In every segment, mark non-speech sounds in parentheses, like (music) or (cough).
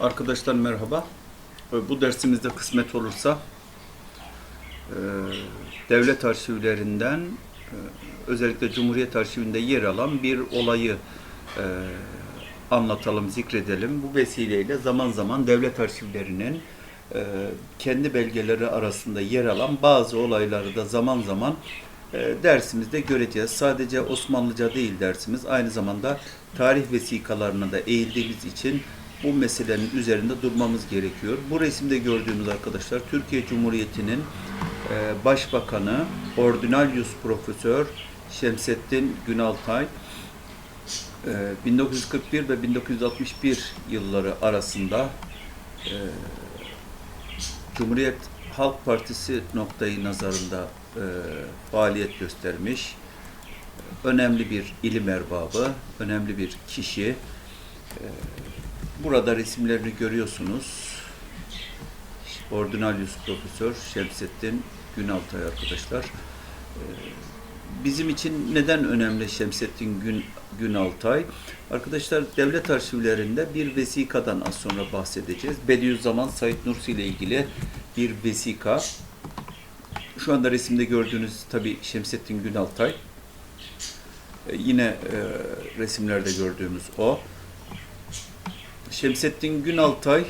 Arkadaşlar merhaba. Ee, Bu dersimizde kısmet olursa e, devlet arşivlerinden e, özellikle Cumhuriyet Arşivinde yer alan bir olayı e, anlatalım, zikredelim. Bu vesileyle zaman zaman devlet arşivlerinin kendi belgeleri arasında yer alan bazı olayları da zaman zaman dersimizde göreceğiz. Sadece Osmanlıca değil dersimiz, aynı zamanda tarih vesikalarına da eğildiğimiz için bu meselenin üzerinde durmamız gerekiyor. Bu resimde gördüğünüz arkadaşlar Türkiye Cumhuriyeti'nin e, Başbakanı Ordinarius Profesör Şemsettin Günaltay e, 1941 ve 1961 yılları arasında e, Cumhuriyet Halk Partisi noktayı nazarında e, faaliyet göstermiş. Önemli bir ilim erbabı, önemli bir kişi. E, burada resimlerini görüyorsunuz. Ordinarius Profesör Şemsettin Günaltay arkadaşlar. E, bizim için neden önemli Şemsettin Gün, Günaltay? Arkadaşlar devlet arşivlerinde bir vesikadan az sonra bahsedeceğiz. Bediüzzaman Said Nursi ile ilgili bir vesika. Şu anda resimde gördüğünüz tabi Şemsettin Günaltay. E, yine e, resimlerde gördüğümüz o. Şemsettin Günaltay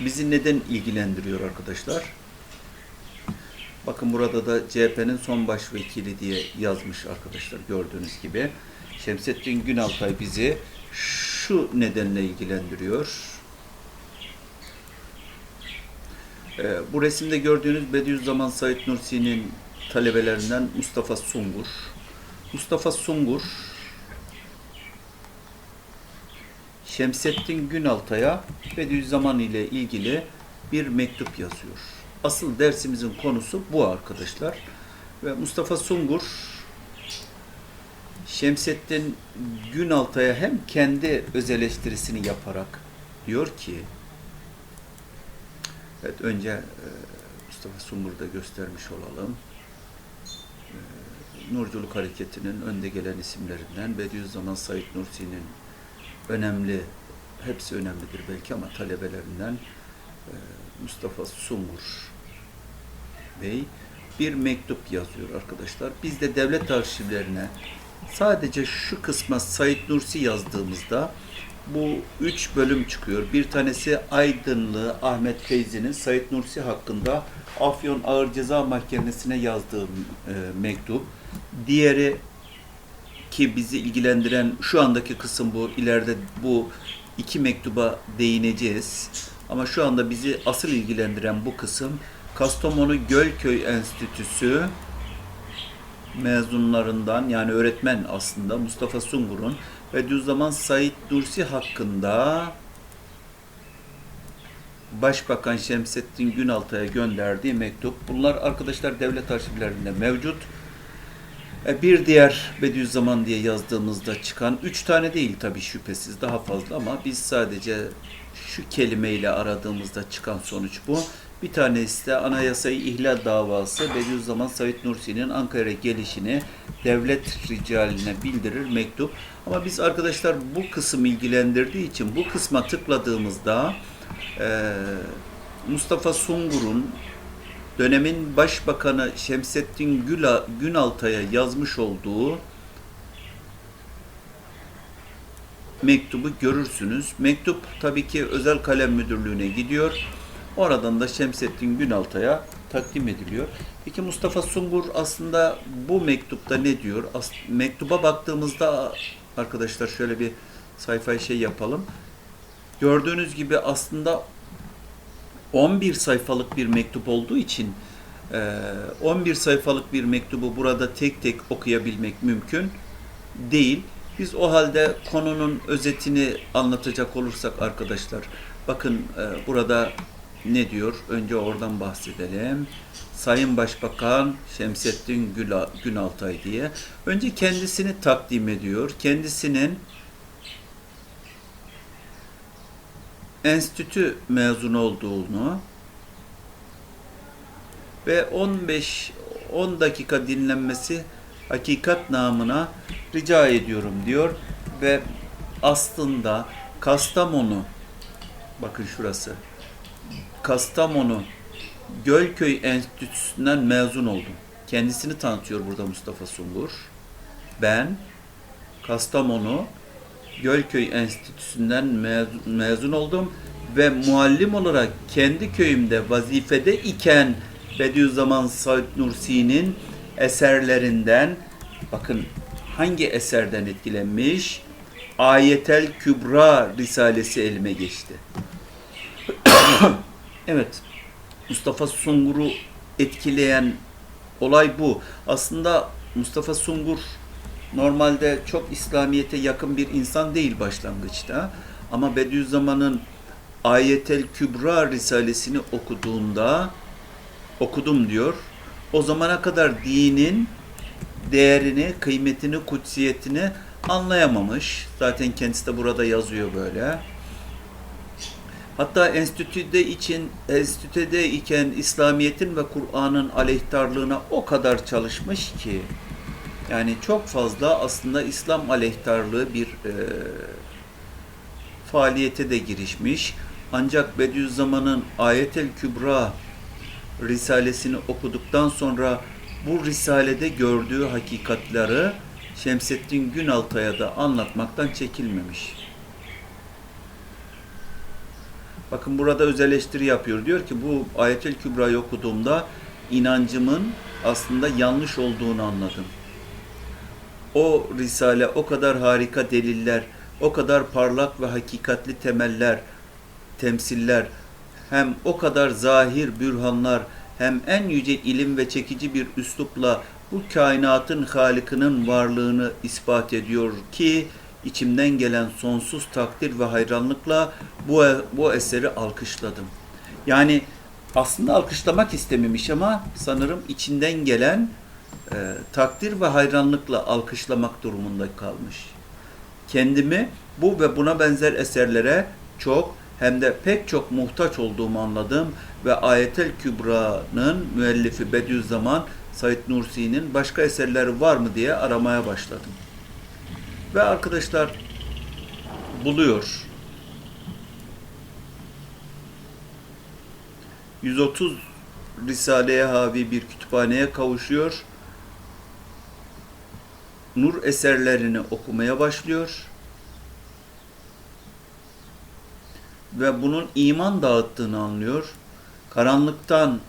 bizi neden ilgilendiriyor arkadaşlar? Bakın burada da CHP'nin son başvekili diye yazmış arkadaşlar gördüğünüz gibi. Şemsettin Günaltay bizi şu nedenle ilgilendiriyor. Ee, bu resimde gördüğünüz Bediüzzaman Said Nursi'nin talebelerinden Mustafa Sungur. Mustafa Sungur Şemsettin Günaltay'a Bediüzzaman ile ilgili bir mektup yazıyor. Asıl dersimizin konusu bu arkadaşlar. Ve Mustafa Sungur Şemsettin Günaltay'a hem kendi öz eleştirisini yaparak diyor ki Evet önce e, Mustafa Sungur'u da göstermiş olalım. E, Nurculuk Hareketi'nin önde gelen isimlerinden Bediüzzaman Said Nursi'nin önemli, hepsi önemlidir belki ama talebelerinden e, Mustafa Sungur Bey bir mektup yazıyor arkadaşlar. Biz de devlet arşivlerine sadece şu kısma Said Nursi yazdığımızda bu üç bölüm çıkıyor. Bir tanesi Aydınlı Ahmet Feyzi'nin Said Nursi hakkında Afyon Ağır Ceza Mahkemesi'ne yazdığı e, mektup. Diğeri ki bizi ilgilendiren şu andaki kısım bu. İleride bu iki mektuba değineceğiz. Ama şu anda bizi asıl ilgilendiren bu kısım Kastamonu Gölköy Enstitüsü mezunlarından yani öğretmen aslında Mustafa Sungur'un Bediüzzaman Said Nursi hakkında Başbakan Şemsettin Günaltay'a gönderdiği mektup. Bunlar arkadaşlar devlet arşivlerinde mevcut. E, Bir diğer Bediüzzaman diye yazdığımızda çıkan, üç tane değil tabii şüphesiz daha fazla ama biz sadece şu kelimeyle aradığımızda çıkan sonuç bu. Bir tanesi de anayasayı ihlal davası Bediüzzaman Said Nursi'nin Ankara'ya gelişini devlet ricaline bildirir mektup. Ama biz arkadaşlar bu kısım ilgilendirdiği için bu kısma tıkladığımızda e, Mustafa Sungur'un dönemin başbakanı Şemsettin Günaltay'a yazmış olduğu mektubu görürsünüz. Mektup tabii ki özel kalem müdürlüğüne gidiyor. Oradan da Şemsettin Günaltay'a takdim ediliyor. Peki Mustafa Sungur aslında bu mektupta ne diyor? As- mektuba baktığımızda arkadaşlar şöyle bir sayfayı şey yapalım. Gördüğünüz gibi aslında 11 sayfalık bir mektup olduğu için e, 11 sayfalık bir mektubu burada tek tek okuyabilmek mümkün değil. Biz o halde konunun özetini anlatacak olursak arkadaşlar, bakın e, burada ne diyor? Önce oradan bahsedelim. Sayın Başbakan Şemsettin Günaltay diye. Önce kendisini takdim ediyor. Kendisinin enstitü mezunu olduğunu ve 15 10 dakika dinlenmesi hakikat namına rica ediyorum diyor ve aslında Kastamonu Bakın şurası. Kastamonu Gölköy Enstitüsü'nden mezun oldum. Kendisini tanıtıyor burada Mustafa Sungur. Ben Kastamonu Gölköy Enstitüsü'nden mezun, mezun oldum ve muallim olarak kendi köyümde vazifede iken Bediüzzaman Said Nursi'nin eserlerinden bakın hangi eserden etkilenmiş? Ayetel Kübra Risalesi elime geçti. (coughs) evet. Mustafa Sungur'u etkileyen olay bu. Aslında Mustafa Sungur normalde çok İslamiyet'e yakın bir insan değil başlangıçta. Ama Bediüzzaman'ın Ayetel Kübra Risalesini okuduğunda okudum diyor. O zamana kadar dinin değerini, kıymetini, kutsiyetini anlayamamış. Zaten kendisi de burada yazıyor böyle. Hatta enstitüde için enstitüde iken İslamiyet'in ve Kur'an'ın aleyhtarlığına o kadar çalışmış ki yani çok fazla aslında İslam aleyhtarlığı bir e, faaliyete de girişmiş. Ancak Bediüzzaman'ın Ayetel Kübra Risalesini okuduktan sonra bu risalede gördüğü hakikatları Şemsettin Günaltay'a da anlatmaktan çekilmemiş. Bakın burada öz eleştiri yapıyor. Diyor ki bu Ayetel Kübra'yı okuduğumda inancımın aslında yanlış olduğunu anladım. O risale o kadar harika deliller, o kadar parlak ve hakikatli temeller, temsiller, hem o kadar zahir bürhanlar, hem en yüce ilim ve çekici bir üslupla bu kainatın Halikinin varlığını ispat ediyor ki içimden gelen sonsuz takdir ve hayranlıkla bu bu eseri alkışladım. Yani aslında alkışlamak istememiş ama sanırım içinden gelen e, takdir ve hayranlıkla alkışlamak durumunda kalmış. Kendimi bu ve buna benzer eserlere çok hem de pek çok muhtaç olduğumu anladım ve Ayetel Kübra'nın müellifi Bediüzzaman Said Nursi'nin başka eserleri var mı diye aramaya başladım. Ve arkadaşlar buluyor. 130 Risale'ye havi bir kütüphaneye kavuşuyor. Nur eserlerini okumaya başlıyor. Ve bunun iman dağıttığını anlıyor. Karanlıktan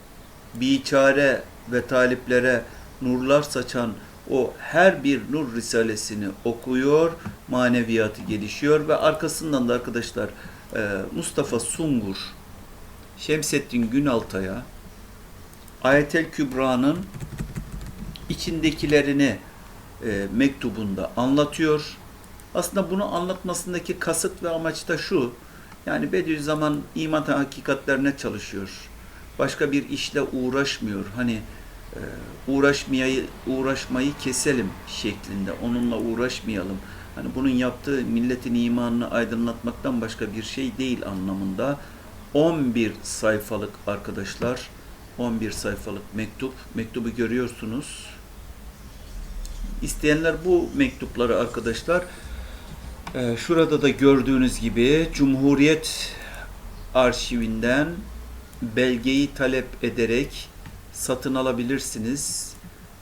biçare ve taliplere nurlar saçan o her bir nur risalesini okuyor, maneviyatı gelişiyor ve arkasından da arkadaşlar e, Mustafa Sungur, Şemsettin Günaltay'a Ayetel Kübra'nın içindekilerini e, mektubunda anlatıyor. Aslında bunu anlatmasındaki kasıt ve amaç da şu. Yani Bediüzzaman iman hakikatlerine çalışıyor. Başka bir işle uğraşmıyor. Hani e, uğraşmayı uğraşmayı keselim şeklinde. Onunla uğraşmayalım. Hani bunun yaptığı milletin imanını aydınlatmaktan başka bir şey değil anlamında. 11 sayfalık arkadaşlar. 11 sayfalık mektup. Mektubu görüyorsunuz. İsteyenler bu mektupları arkadaşlar e, şurada da gördüğünüz gibi Cumhuriyet arşivinden belgeyi talep ederek satın alabilirsiniz.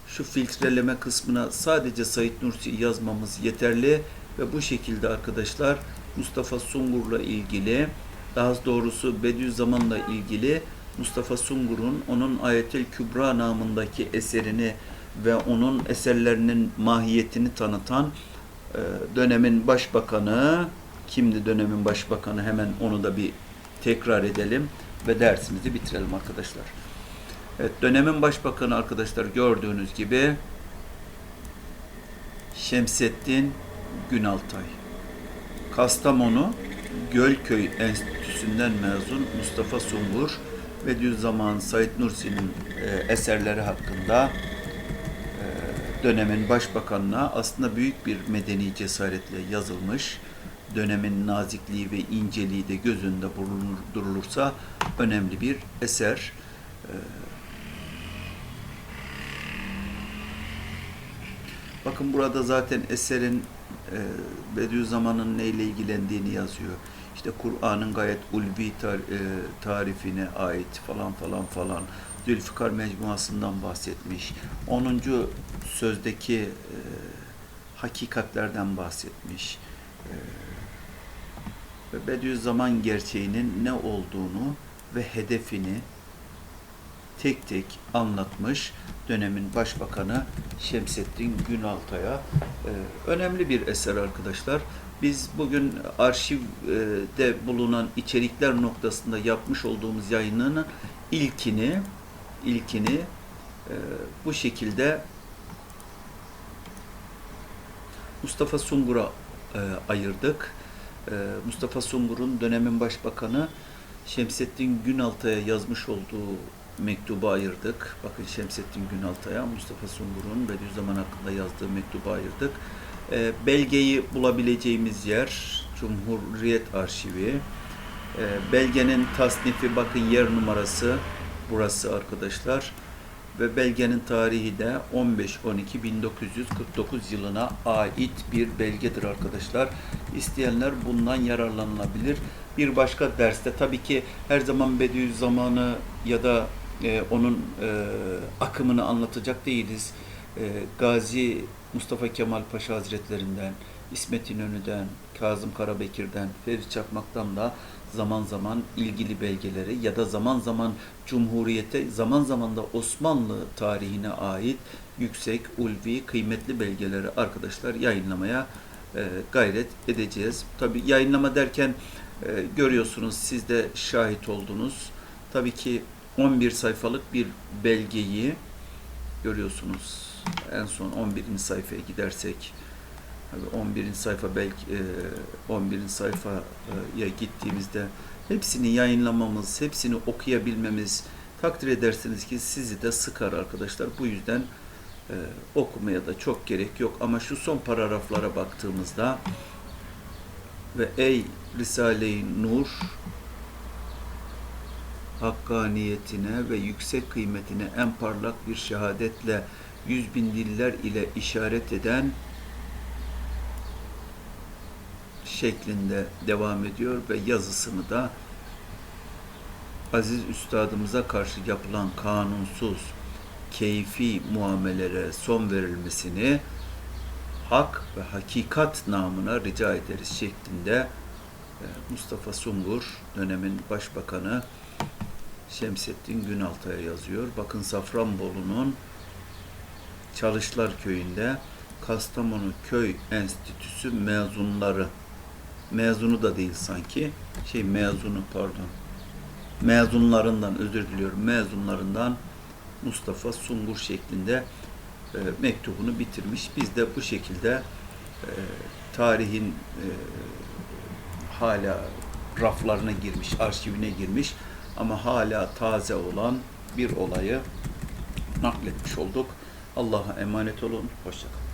Şu filtreleme kısmına sadece Said Nursi yazmamız yeterli ve bu şekilde arkadaşlar Mustafa Sungur'la ilgili daha doğrusu Bediüzzaman'la ilgili Mustafa Sungur'un onun Ayetel Kübra namındaki eserini ve onun eserlerinin mahiyetini tanıtan e, dönemin başbakanı kimdi dönemin başbakanı hemen onu da bir tekrar edelim ve dersimizi bitirelim arkadaşlar. Evet, dönemin başbakanı arkadaşlar gördüğünüz gibi Şemsettin Günaltay. Kastamonu Gölköy Enstitüsü'nden mezun Mustafa Sungur ve Düzzaman Said Nursi'nin e, eserleri hakkında dönemin başbakanına aslında büyük bir medeni cesaretle yazılmış dönemin nazikliği ve inceliği de göz önünde bulundurulursa önemli bir eser. Ee, bakın burada zaten eserin e, Bediüzzaman'ın neyle ilgilendiğini yazıyor. İşte Kur'an'ın gayet ulvi e, tarifine ait falan falan falan. Zülfikar mecmuasından bahsetmiş. 10. sözdeki e, hakikatlerden bahsetmiş. E, ve Bediüzzaman gerçeğinin ne olduğunu ve hedefini tek tek anlatmış dönemin başbakanı Şemsettin Günaltay'a. Ee, önemli bir eser arkadaşlar. Biz bugün arşivde bulunan içerikler noktasında yapmış olduğumuz yayınının ilkini ilkini e, bu şekilde Mustafa Sungur'a e, ayırdık. E, Mustafa Sungur'un dönemin başbakanı Şemsettin Günaltay'a yazmış olduğu mektubu ayırdık. Bakın Şemsettin Günaltay'a Mustafa Sungur'un Bediüzzaman hakkında yazdığı mektubu ayırdık. E, belgeyi bulabileceğimiz yer Cumhuriyet Arşivi. E, belgenin tasnifi bakın yer numarası burası arkadaşlar. Ve belgenin tarihi de 15-12-1949 yılına ait bir belgedir arkadaşlar. İsteyenler bundan yararlanılabilir. Bir başka derste tabii ki her zaman Bediüzzaman'ı ya da e, onun e, akımını anlatacak değiliz. E, Gazi Mustafa Kemal Paşa Hazretlerinden, İsmet İnönü'den, Kazım Karabekir'den, Ferit Çakmak'tan da zaman zaman ilgili belgeleri ya da zaman zaman Cumhuriyete, zaman zaman da Osmanlı tarihine ait yüksek, ulvi, kıymetli belgeleri arkadaşlar yayınlamaya e, gayret edeceğiz. Tabi yayınlama derken e, görüyorsunuz siz de şahit oldunuz. Tabii ki 11 sayfalık bir belgeyi görüyorsunuz. En son 11. sayfaya gidersek 11. sayfa belki e, 11. sayfaya gittiğimizde hepsini yayınlamamız, hepsini okuyabilmemiz takdir edersiniz ki sizi de sıkar arkadaşlar. Bu yüzden e, okumaya da çok gerek yok. Ama şu son paragraflara baktığımızda ve ey Risale-i Nur hakkaniyetine ve yüksek kıymetine en parlak bir şehadetle yüz bin diller ile işaret eden şeklinde devam ediyor ve yazısını da aziz üstadımıza karşı yapılan kanunsuz, keyfi muamelere son verilmesini hak ve hakikat namına rica ederiz şeklinde e, Mustafa Sungur dönemin başbakanı Şemsettin Günaltay'a yazıyor. Bakın Safranbolu'nun Çalışlar Köyü'nde Kastamonu Köy Enstitüsü mezunları mezunu da değil sanki şey mezunu pardon mezunlarından özür diliyorum mezunlarından Mustafa Sungur şeklinde e, mektubunu bitirmiş. Biz de bu şekilde e, tarihin e, hala raflarına girmiş, arşivine girmiş ama hala taze olan bir olayı nakletmiş olduk. Allah'a emanet olun. Hoşçakalın.